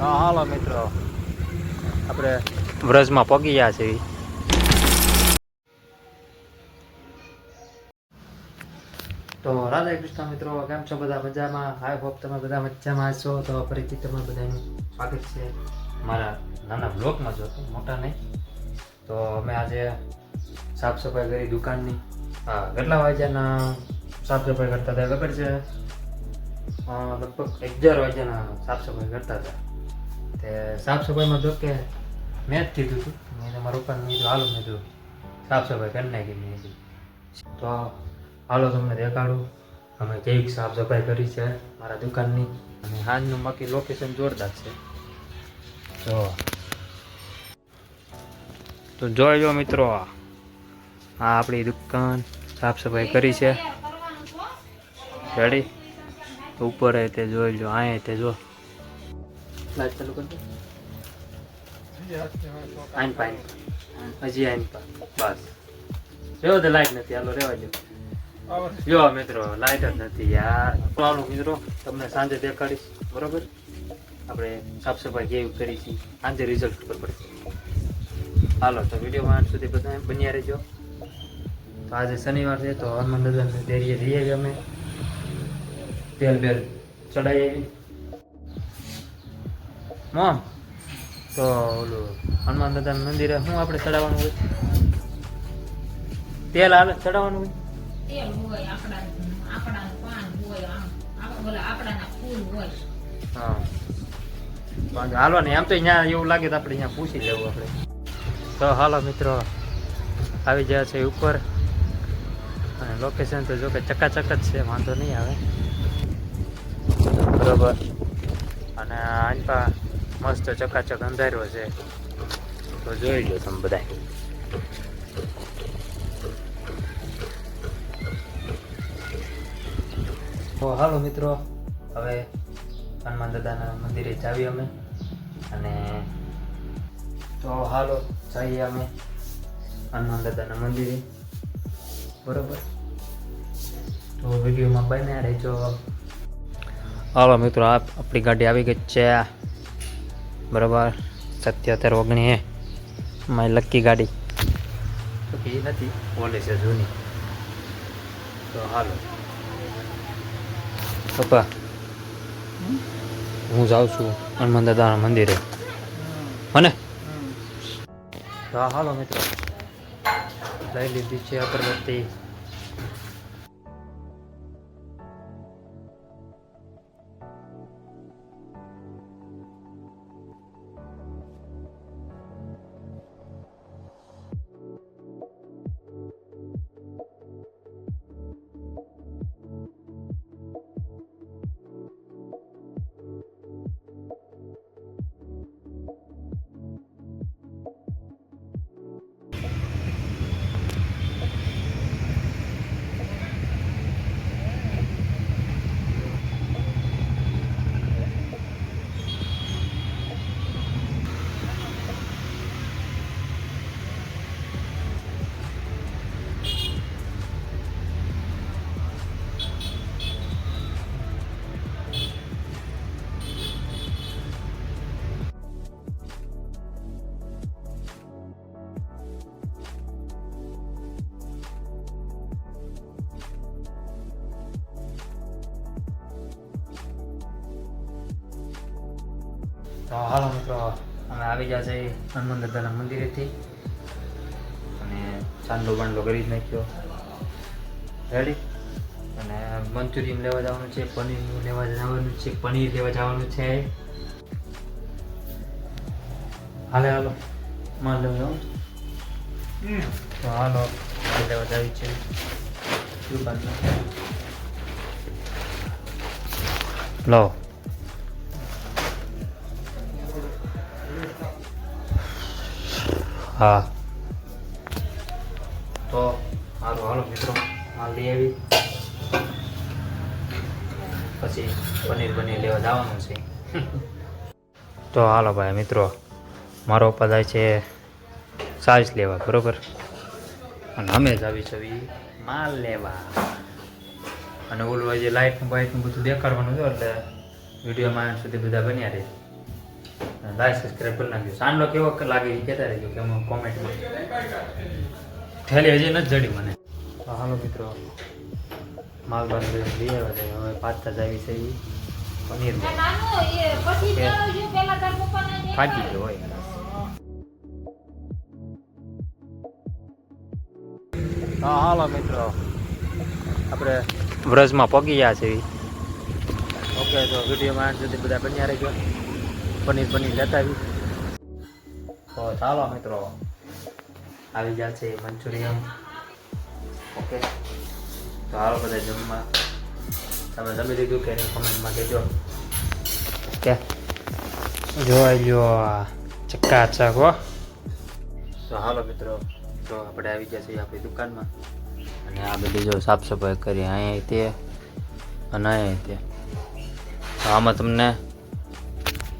હા હાલો મિત્રો. આપણે વ્રજમાં પગી ગયા છે. તો રાધા કૃષ્ણ મિત્રો કેમ છો બધા મજામાં? આઈ હોપ તમે બધા મજામાં છો તો ફરીથી તમે બધાનું સ્વાગત છે મારા નાના બ્લોકમાં છો તો મોટા નહીં. તો અમે આજે સાફ સફાઈ કરી દુકાનની. હા કેટલા વાગ્યાના સાફ સફાઈ કરતા હતા ખબર છે? લગભગ અગિયાર વાગ્યાના સાફ સફાઈ કરતા હતા. સાફ સફાઈમાં તો કે મેં જ કીધું હતું મેં તો મારા પપ્પાને કીધું, હાલો, મેં કીધું, સાફ સફાઈ કરી નાખી. મેં તો હાલો તમને દેખાડું. અમે કેવી સાફ સફાઈ કરી છે મારા દુકાનની. અને હાજનું બાકી લોકેશન જોરદાર છે. તો તો લો મિત્રો, આ આપણી દુકાન સાફ સફાઈ કરી છે. રેડી ઉપર તે જોઈ લો અહીંયા તે જો લાઈટ ચાલુ કરી દો. આઈન પાઈન હજી આઈન પા બસ. જો તો લાઈટ નથી, હાલો રેવા જો જો મિત્રો લાઈટ જ નથી યાર. ચાલો મિત્રો, તમને સાંજે દેખાડીશ, બરોબર? આપણે સાફ સફાઈ કેવી કરી છે સાંજે રિઝલ્ટ ખબર પડશે હાલો, તો વિડીયોમાં અંત સુધી બધા બન્યા રહેજો. તો આજે શનિવાર છે, તો હનુમાન દાદાને દેરીએ જઈએ અમે. તેલ બેલ ચડાવી આવી મોમ તો ઓલું હનુમાન દાદા મંદિરે શું આપણે ચડાવવાનું હોય? તેલ હાલે ચડાવવાનું હોય? હા હાલો ને આમ તો અહીંયા એવું લાગે તો આપણે અહીંયા પૂછી લેવું આપણે. તો હાલો મિત્રો આવી ગયા છે ઉપર. અને લોકેશન તો જો કે ચકાચક જ છે વાંધો નહીં આવે. બરોબર. અને આનપા મસ્ત ચકાચક અંધારો છે. તો જોઈ લો તમે બધા તો હાલો મિત્રો હવે હનુમાન દાદાના મંદિરે જાવી અમે. અને તો હાલો જઈએ અમે હનુમાન દાદાના મંદિરે. બરોબર? તો વિડીયોમાં બન્યા રહેજો. હાલો મિત્રો આપ આપણી ગાડી આવી ગઈ છે. બરાબર. સત્યોતેર ઓગણી મારી લક્કી ગાડી. તો કે એ નથી. ઓલે છે જૂની. તો હાલો. પપ્પા. હું જાઉં છું હનુમાન દાદાના મંદિરે. મને તો હાલો મિત્રો. લઈ લીધી છે અગરબત્તી. તો હાલો મિત્રો અમે આવી ગયા છે હનુમાન દાદાના મંદિરેથી. અને ચાંદલો બાંડલો કરી જ નાખ્યો. રેડી અને મંચુરિયન લેવા જવાનું છે પનીર લેવા જવાનું છે પનીર લેવા જવાનું છે. હાલે હાલો. માલ લેવા જવાનું તો હાલો માલ લેવા જવી છે. દુકાનમાં. લો. હા. તો સારું હાલો મિત્રો માલ લઈ આવી. પછી પનીર બનીર લેવા જવાનું છે. તો હાલો ભાઈ મિત્રો મારો પપ્પા છે સાઈઝ લેવા બરોબર? અને અમે જ આવી છે માલ લેવા. અને ઓલું જે લાઇટનું બાઇટનું બધું દેખાડવાનું હતું એટલે વિડીયોમાં સુધી બધા બન્યા રહે લાઈક સબસ્ક્રાઈબ કરી નાખજો. સાંડલો કેવો લાગે એ કહેતા રહેજો કે હું કોમેન્ટમાં ઠેલી હજી નથી જડી મને. તો હાલો મિત્રો. માલ બાલ લઈ આવ્યા છે હવે પાસ્તા જ આવી છે એ પનીર એ નાનું એ પછી ચડાવજો પેલા તાર પપ્પાને ને ફાટી ગયો હોય. હા હાલો મિત્રો. આપણે વ્રજમાં પગી ગયા છે ઓકે તો વિડીયોમાં સુધી બધા બન્યા રહેજો. પનીર પનીર લેતા આવી તો ચાલો મિત્રો આવી ગયા છે મંચુરિયન. ઓકે. તો હાલો બધા જમવા. તમે જમી લીધું કે એની કમેન્ટમાં કહેજો. ઓકે. જોઈ લ્યો ચક્કા હો. તો હાલો મિત્રો તો આપણે આવી ગયા છીએ આપણી દુકાનમાં. અને આ બધી જો સાફ સફાઈ કરી અહીંયા તે અને અહીંયા તે. તો આમાં તમને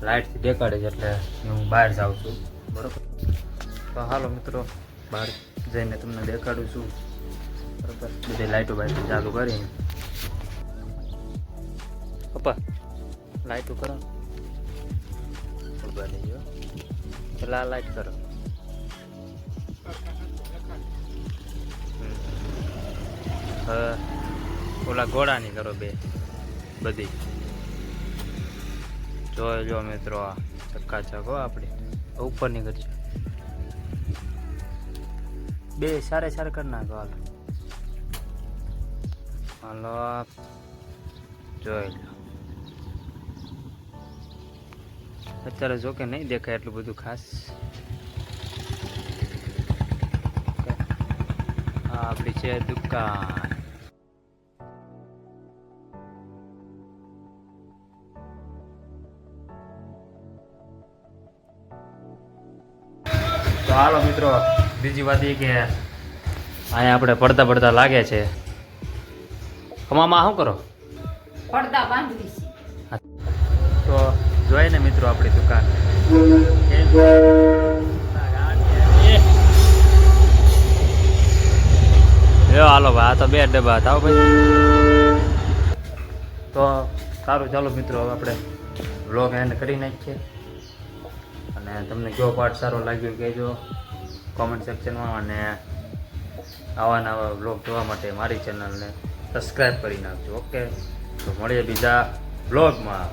લાઇટથી દેખાડે છે એટલે હું બહાર જાઉં છું. બરોબર. તો હાલો મિત્રો, બહાર જઈને તમને દેખાડું છું. બરોબર. બધી લાઇટો બાઇટો ચાલુ કરી. પપ્પા લાઇટો કરો. ઊભા લઈ પેલા આ લાઈટ કરો. ઓલા ઘોડાની કરો બે, બધી. જોઈ જો મિત્રો આ ચક્કાચક આપણી ઉપરની કરજો બે સારે સારે કરી નાખો હાલો. હાલો જોઈ લો. અત્યારે જો કે નહીં દેખાય એટલું બધું ખાસ. આ આપણી છે દુકાન. હાલો મિત્રો બીજી વાત એ કે અહીંયા આપણે પડતા પડતા લાગે છે. કમામાં શું કરો? પડતા બાંધવી તો જોઈએ ને મિત્રો આપણી દુકાન. હાલો ભાઈ આ તો બે ડબ્બા હતા ભાઈ. તો સારું ચાલો મિત્રો હવે આપણે વ્લોગ એન્ડ કરી નાખીએ. અને તમને કયો પાર્ટ સારો લાગ્યો કહેજો કોમેન્ટ સેક્શનમાં અને આવા નવા વ્લોગ જોવા માટે મારી ચેનલને સબસ્ક્રાઈબ કરી નાખજો ઓકે તો મળીએ બીજા વ્લોગમાં